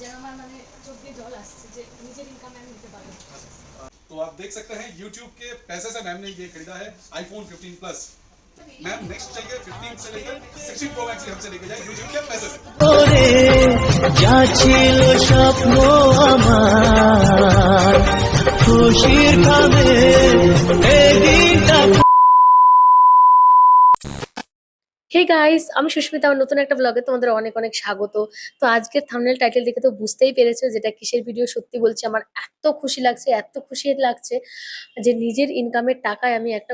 যেন আমার মানে চোখ দিয়ে জল আসছে যে নিজের ইনকামে আমি দিতে পারবো तो आप देख सकते हैं YouTube के पैसे से मैम ने ये खरीदा है आईफोन 15 प्लस मैम नेक्स्ट चल के 15 से लेकर 16 प्रो मैक्स हमसे लेके जाए YouTube के पैसे से করে যা ছিল স্বপ্ন আমার খুশির খাবে এই দিনটা হে গাইস আমি সুস্মিতা, আমার নতুন একটা ব্লগে তোমাদের অনেক অনেক স্বাগত। তো আজকের থামনেল টাইটেল দেখে তো বুঝতেই পেরেছ যেটা কিসের ভিডিও সত্যি বলছি, আমার এত খুশি লাগছে, এত খুশি লাগছে যে নিজের ইনকামের টাকায় আমি একটা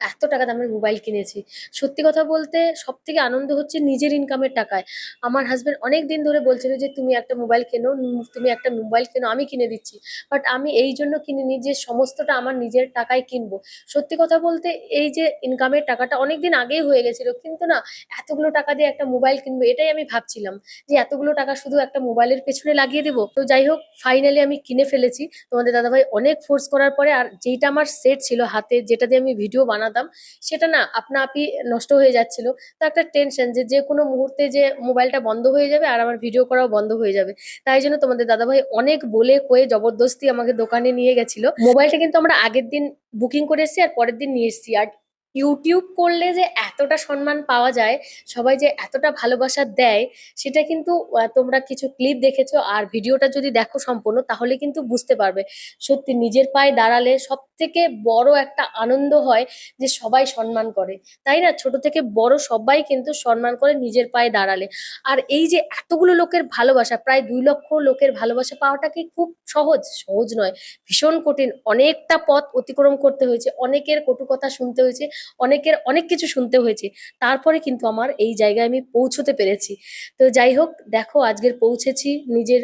এত টাকা দামের মোবাইল কিনেছি। সত্যি কথা বলতে সব থেকে আনন্দ হচ্ছে নিজের ইনকামের টাকায়। আমার হাজব্যান্ড অনেক দিন ধরে বলছিল যে, তুমি একটা মোবাইল কেনো, তুমি একটা মোবাইল কেনো, আমি কিনে দিচ্ছি। বাট আমি এই জন্য কিনিনি যে, সমস্তটা আমার নিজের টাকায় কিনবো। সত্যি কথা বলতে এই যে ইনকামের টাকাটা অনেক দিন আগেই হয়ে গেছিল, কিন্তু না, এতগুলো টাকা দিয়ে একটা মোবাইল কিনবো, এটাই আমি ভাবছিলাম যে, এতগুলো টাকা শুধু একটা মোবাইলের পেছনে লাগিয়ে দেবো। তো যাই হোক ফাইনালি আমি কিনে ফেলেছি। তোমাদের দাদাভাই অনেক ফোর্স করার পরে আর যেইটা আমার সেট ছিল হাতে, যেটা দিয়ে আমি ভিডিও বানাতাম সেটা না আপনা আপনি নষ্ট হয়ে যাচ্ছিল। তো একটা টেনশন যে যে কোনো মুহূর্তে যে মোবাইলটা বন্ধ হয়ে যাবে আর আমার ভিডিও করাও বন্ধ হয়ে যাবে। তাই জন্য তোমাদের দাদাভাই অনেক বলে কয়ে জবরদস্তি আমাকে দোকানে নিয়ে গেছিল। মোবাইলটা কিন্তু আমরা আগের দিন বুকিং করে এসেছি আর পরের দিন নিয়ে এসেছি। আর ইউটিউব করলে যে এতটা সম্মান পাওয়া যায়, সবাই যে এতটা ভালোবাসা দেয়, সেটা কিন্তু তোমরা কিছু ক্লিপ দেখেছ আর ভিডিওটা যদি দেখো সম্পূর্ণ, তাহলে কিন্তু বুঝতে পারবে। সত্যি নিজের পায়ে দাঁড়ালে সব থেকে বড় একটা আনন্দ হয় যে সবাই সম্মান করে। তাই না? ছোট থেকে বড় সবাই কিন্তু সম্মান করে নিজের পায়ে দাঁড়ালে। আর এই যে এতগুলো লোকের ভালোবাসা, প্রায় দুই লক্ষ লোকের ভালোবাসা পাওয়াটা কি খুব সহজ? সহজ নয়। ভীষণ কঠিন। অনেকটা পথ অতিক্রম করতে হয়েছে। অনেকের কটু কথা শুনতে হয়েছে। অনেকের অনেক কিছু শুনতে হয়েছে। তারপরে কিন্তু আমার এই জায়গায় আমি পৌঁছতে পেরেছি। তো যাই হোক, দেখো আজকের পৌঁছেছি নিজের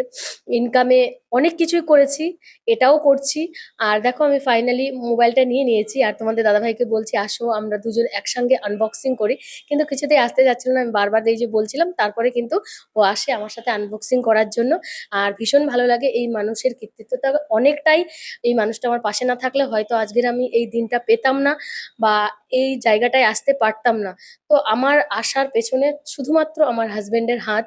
ইনকামে অনেক কিছুই করেছি, এটাও করছি। আর দেখো আমি ফাইনালি মোবাইলটা নিয়ে নিয়েছি আর তোমাদের দাদাভাইকে বলছি, আসো, আমরা দুজন একসঙ্গে আনবক্সিং করি। কিন্তু কিছুতেই আসতে যাচ্ছিল না, আমি বারবার এই যে বলছিলাম, তারপরে কিন্তু ও আসে আমার সাথে আনবক্সিং করার জন্য। আর ভীষণ ভালো লাগে এই মানুষের কৃতিত্বটা অনেকটাই এই মানুষটা আমার পাশে না থাকলে হয়তো আজকের আমি এই দিনটা পেতাম না বা এই জায়গাটায় আসতে পারতাম না। তো আমার আসার পেছনে শুধুমাত্র আমার হাজব্যান্ডের হাত,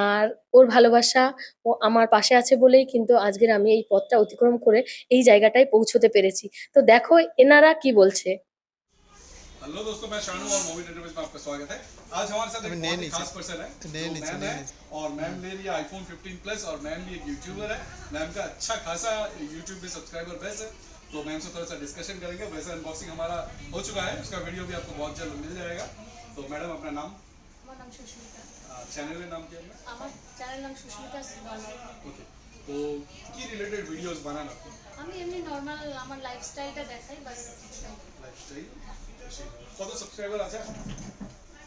আর ওর ভালোবাসা ও আমার পাশে আছে বলেই কিন্তু আজকের আমি এই পথটা অতিক্রম করে এই জায়গাটায় পৌঁছতে পেরেছি তো দেখো এনারা কি বলছে हेलो दोस्तों मैं शानू और मूवी डेटाबेस में आपका स्वागत है आज हमारे साथ एक अभी बहुत नए ही नीचे। खास पर्सन है नए तो नीचे, मैम नए है नीचे। और मैम ले रही है आईफोन 15 प्लस और मैम भी एक यूट्यूबर है मैम का अच्छा खासा यूट्यूब पे सब्सक्राइबर बेस है तो मैम से थोड़ा सा डिस्कशन करेंगे वैसे अनबॉक्सिंग हमारा हो चुका है उसका वीडियो भी आपको बहुत जल्द मिल जाएगा तो मैडम अपना नाम আমার নাম সুস্মিতা। চ্যানেলের নাম কি আমার চ্যানেল নাম সুস্মিতা ওকে তো কি রিলেটেড ভিডিওস বানান আপনি? আমি এমনি নরমাল আমার লাইফস্টাইলটা দেখাই বাস। লাইফস্টাইল কত সাবস্ক্রাইবার আছে?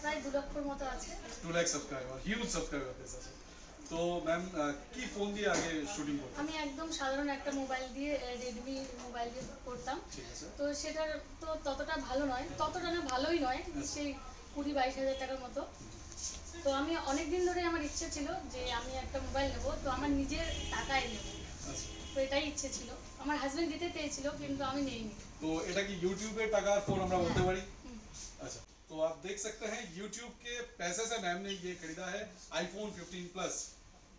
প্রায় 2 মতো আছে। 2 লাখ সাবস্ক্রাইবার হিউজ সাবস্ক্রাইবার আছে। তো ম্যাম কি ফোন দিয়ে আগে শুটিং করতেন? আমি একদম সাধারণ একটা মোবাইল দিয়ে Redmi মোবাইল দিয়ে করতাম। তো সেটার তো ততটা ভালো নয় ততটা না ভালোই নয় সেই কুড়ি বাইশ হাজার টাকার মতো। তো আমি অনেক দিন ধরে আমার ইচ্ছে ছিল যে আমি একটা মোবাইল নেবো তো আমার নিজের টাকায় নেবো আচ্ছা তো এটাই ইচ্ছে ছিল আমার হাজবেন্ড দিতে চেয়েছিল কিন্তু আমি নেইনি तो এটা কি यूट्यूब पे টাকার ফোন আমরা বলতে পারি হুম। अच्छा तो आप देख सकते हैं YouTube के पैसे से मैम ने ये खरीदा है आईफोन 15 प्लस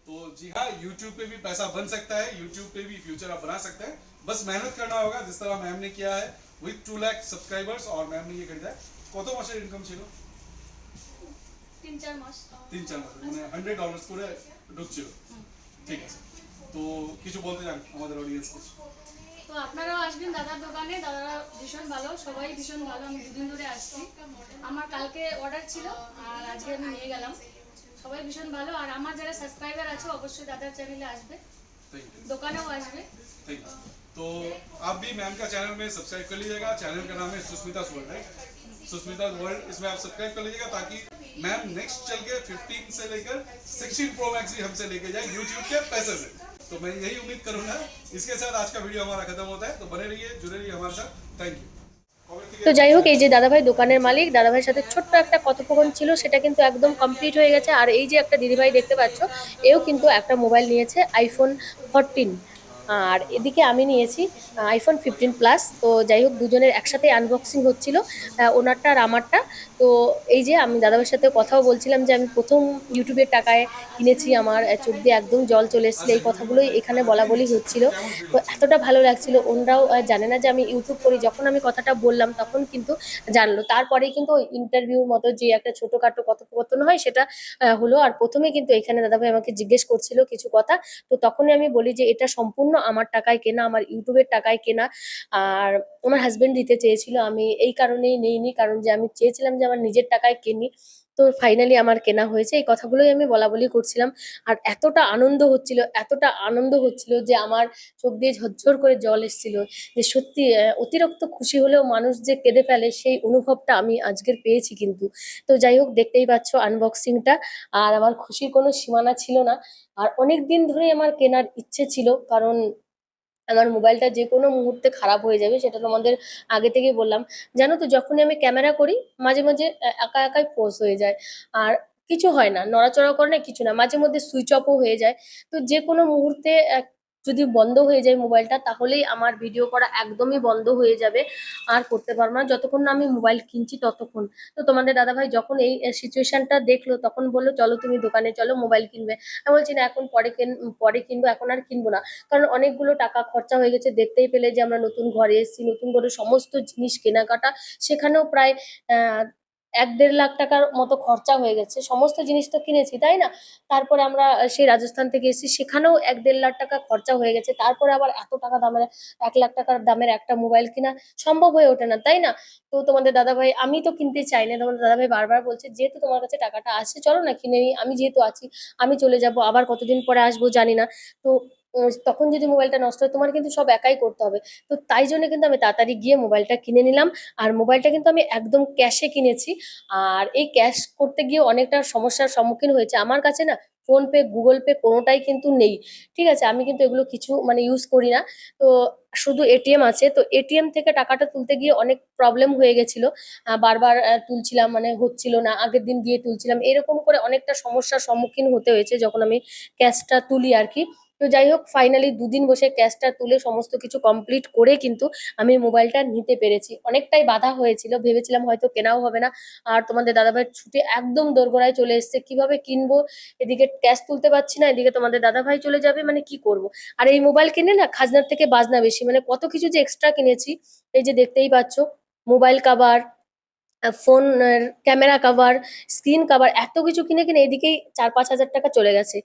तो जी हाँ YouTube पे भी पैसा बन सकता है YouTube पे भी फ्यूचर आप बना सकते हैं बस मेहनत करना होगा जिस तरह मैम ने किया है विथ टू लाख सब्सक्राइबर्स और मैम ने ये खरीदा है কত মাসের ইনকাম ছিল তিন চার মাস তিন চার মাসের মানে হান্ড্রেড ডলার্স করে ঢুকছিল হুম। ঠিক আছে তো কিছু বলতে চান আমাদের অডিয়েন্সকে তো আপনারাও আসবেন দাদার দোকানে দাদারা ভীষণ ভালো সবাই ভীষণ ভালো আমি দুদিন ধরে আসছি আমার কালকে অর্ডার ছিল আর আজকে আমি নিয়ে গেলাম সবাই ভীষণ ভালো আর আমার যারা সাবস্ক্রাইবার আছে অবশ্যই দাদার চ্যানেলে আসবে থ্যাংক ইউ দোকানেও আসবে थैंक यू तो आप भी मैम का चैनल में सब्सक्राइब कर लीजिएगा चैनल का नाम है Susmita world right Susmita world इसमें आप सब्सक्राइब कर लीजिएगा ताकि मैम नेक्स्ट चल के 15 से लेकर 16 प्रो मैक्स भी हमसे लेके जाए यूट्यूब के पैसे से तो मैं यही उम्मीद करूंगा इसके साथ आज का वीडियो हमारा खत्म होता है तो बने रहिए जुड़े रहिए हमारे साथ थैंक यू তো যাই হোক এই যে দাদাভাই দোকানের মালিক দাদাভাইয়ের সাথে ছোট্ট একটা কথোপকথন ছিল সেটা কিন্তু একদম কমপ্লিট হয়ে গেছে আর এই যে একটা দিদিভাই দেখতে পাচ্ছ এও কিন্তু একটা মোবাইল নিয়েছে আইফোন ফোরটিন আর এদিকে আমি নিয়েছি আইফোন ফিফটিন প্লাস তো যাই হোক, দুজনের একসাথে আনবক্সিং হচ্ছিল ওনারটা আর আমারটা। তো এই যে আমি দাদাভাইয়ের সাথে কথাও বলছিলাম যে আমি প্রথম ইউটিউবের টাকায় কিনেছি আমার চোখ দিয়ে একদম জল চলে এসেছিল। এই কথাগুলোই এখানে বলা বলি হচ্ছিল। তো এতটা ভালো লাগছিল, ওনরাও জানে না যে আমি ইউটিউব করি। যখন আমি কথাটা বললাম, তখন কিন্তু জানলো। তারপরেই কিন্তু ওই ইন্টারভিউর মতো যে একটা ছোটোখাটো কথোপকথন হয়, সেটা হলো। আর প্রথমে কিন্তু এখানে দাদাভাই আমাকে জিজ্ঞেস করছিল কিছু কথা। তো তখনই আমি বলি যে, এটা সম্পূর্ণ আমার টাকায় কেনা, আমার ইউটিউবের টাকায় কেনা। আর আমার হাজব্যান্ড দিতে চেয়েছিল, আমি এই কারণেই নেইনি, কারণ যে আমি চেয়েছিলাম যে আমার নিজের টাকায় কিনি। তো ফাইনালি আমার কেনা হয়েছে। এই কথাগুলোই আমি বলা বলি করছিলাম। আর এতটা আনন্দ হচ্ছিল, এতটা আনন্দ হচ্ছিল যে আমার চোখ দিয়ে ঝরঝর করে জল এসেছিল যে সত্যি অতিরিক্ত খুশি হলেও মানুষ যে কেঁদে ফেলে সেই অনুভবটা আমি আজকের পেয়েছি কিন্তু। তো যাই হোক, দেখতেই পাচ্ছ আনবক্সিংটা আর আমার খুশির কোনো সীমানা ছিল না। আর অনেক দিন ধরেই আমার কেনার ইচ্ছে ছিল, কারণ আমার মোবাইলটা যে কোনো মুহূর্তে খারাপ হয়ে যাবে, সেটা তোমাদের আগে থেকেই বললাম। জানো তো, যখনই আমি ক্যামেরা করি, মাঝে মাঝে একা একাই পোজ হয়ে যায়। আর কিছু হয় না নড়াচড়া করে না, কিছু না, মাঝে মধ্যে সুইচ অফও হয়ে যায়। তো যে কোনো মুহূর্তে যদি বন্ধ হয়ে যায় মোবাইলটা, তাহলেই আমার ভিডিও করা একদমই বন্ধ হয়ে যাবে। আর করতে পারব না। যতক্ষণ না আমি মোবাইল কিনছি, ততক্ষণ। তো তোমাদের দাদাভাই যখন এই সিচুয়েশনটা দেখল, তখন বলল, চলো তুমি দোকানে, চলো মোবাইল কিনবে। আমি বলছি, না, এখন পরে কিন, পরে কিনবো, এখন আর কিনবো না। কারণ অনেকগুলো টাকা খরচা হয়ে গেছে। দেখতেই পেলে যে আমরা নতুন ঘরে এসেছি, নতুন করে সমস্ত জিনিস কেনাকাটা। সেখানেও প্রায় এক দেড় লাখ টাকার মতো খরচা হয়ে গেছে। সমস্ত জিনিস তো কিনেছি, তাই না? তারপরে আমরা সেই রাজস্থান থেকে এসেছি, সেখানেও এক দেড় লাখ টাকা খরচা হয়ে গেছে। তারপরে আবার এত টাকা দামের, এক লাখ টাকার দামের একটা মোবাইল কিনা সম্ভব হয়ে ওঠে না, তাই না? তো তোমাদের দাদাভাই, আমি তো কিনতে চাই না। তোমাদের দাদাভাই বারবার বলছে, যেহেতু তোমার কাছে টাকাটা আছে চলো না কিনে নিই আমি যেহেতু আছি, আমি চলে যাব। আবার কতদিন পরে আসব জানি না। তো তখন যদি মোবাইলটা নষ্ট হয়, তোমার কিন্তু সব একাই করতে হবে। তো তাই জন্য কিন্তু আমি তাড়াতাড়ি গিয়ে মোবাইলটা কিনে নিলাম। আর মোবাইলটা কিন্তু আমি একদম ক্যাশে কিনেছি। আর এই ক্যাশ করতে গিয়ে অনেকটা সমস্যার সম্মুখীন হয়েছে। আমার কাছে না ফোনপে গুগল পে কোনোটাই কিন্তু নেই। ঠিক আছে, আমি কিন্তু এগুলো কিছু মানে ইউজ করি না। তো শুধু এটিএম আছে। তো এটিএম থেকে টাকাটা তুলতে গিয়ে অনেক প্রবলেম হয়ে গেছিল। বারবার তুলছিলাম মানে হচ্ছিল না। আগের দিন গিয়ে তুলছিলাম। এরকম করে অনেকটা সমস্যার সম্মুখীন হতে হয়েছে যখন আমি ক্যাশটা তুলি আর কি। তো যাই হোক ফাইনালি দুদিন বসে ক্যাশটা তুলে সমস্ত কিছু কমপ্লিট করে কিন্তু আমি মোবাইলটা নিতে পেরেছি। অনেকটাই বাধা হয়েছিল, ভেবেছিলাম হয়তো কেনাও হবে না। আর তোমাদের দাদাভাইয়ের ছুটি একদম দোরগোড়ায় চলে এসেছে। কীভাবে কিনবো? এদিকে ক্যাশ তুলতে পারছি না, এদিকে তোমাদের দাদাভাই চলে যাবে মানে কি করব? আর এই মোবাইল কিনে না খাজনার থেকে বাজনা বেশি মানে কত কিছু যে এক্সট্রা কিনেছি, এই যে দেখতেই পাচ্ছ mobile cover phone camera cover screen cover এত কিছু কিনে কিনে এদিকেই চার পাঁচ হাজার টাকা চলে গেছে।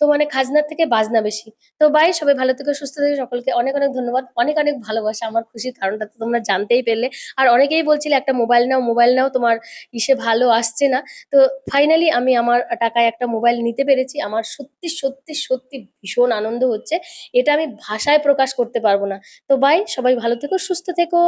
তো মানে খাজনার থেকে বাজনা বেশি। তো বাই সবাই ভালো থেকে, সুস্থ থেকে। সকলকে অনেক অনেক ধন্যবাদ। অনেক অনেক ভালোবাসা। আমার খুশির কারণটা তো তোমরা জানতেই পেলে। আর অনেকেই বলছিলে, একটা মোবাইল নাও মোবাইল নাও, তোমার ইসে ভালো আসছে না। তো ফাইনালি আমি আমার টাকায় একটা মোবাইল নিতে পেরেছি। আমার সত্যি সত্যি সত্যি ভীষণ আনন্দ হচ্ছে। এটা আমি ভাষায় প্রকাশ করতে পারব না। তো বাই সবাই ভালো থেকো, সুস্থ থেকো।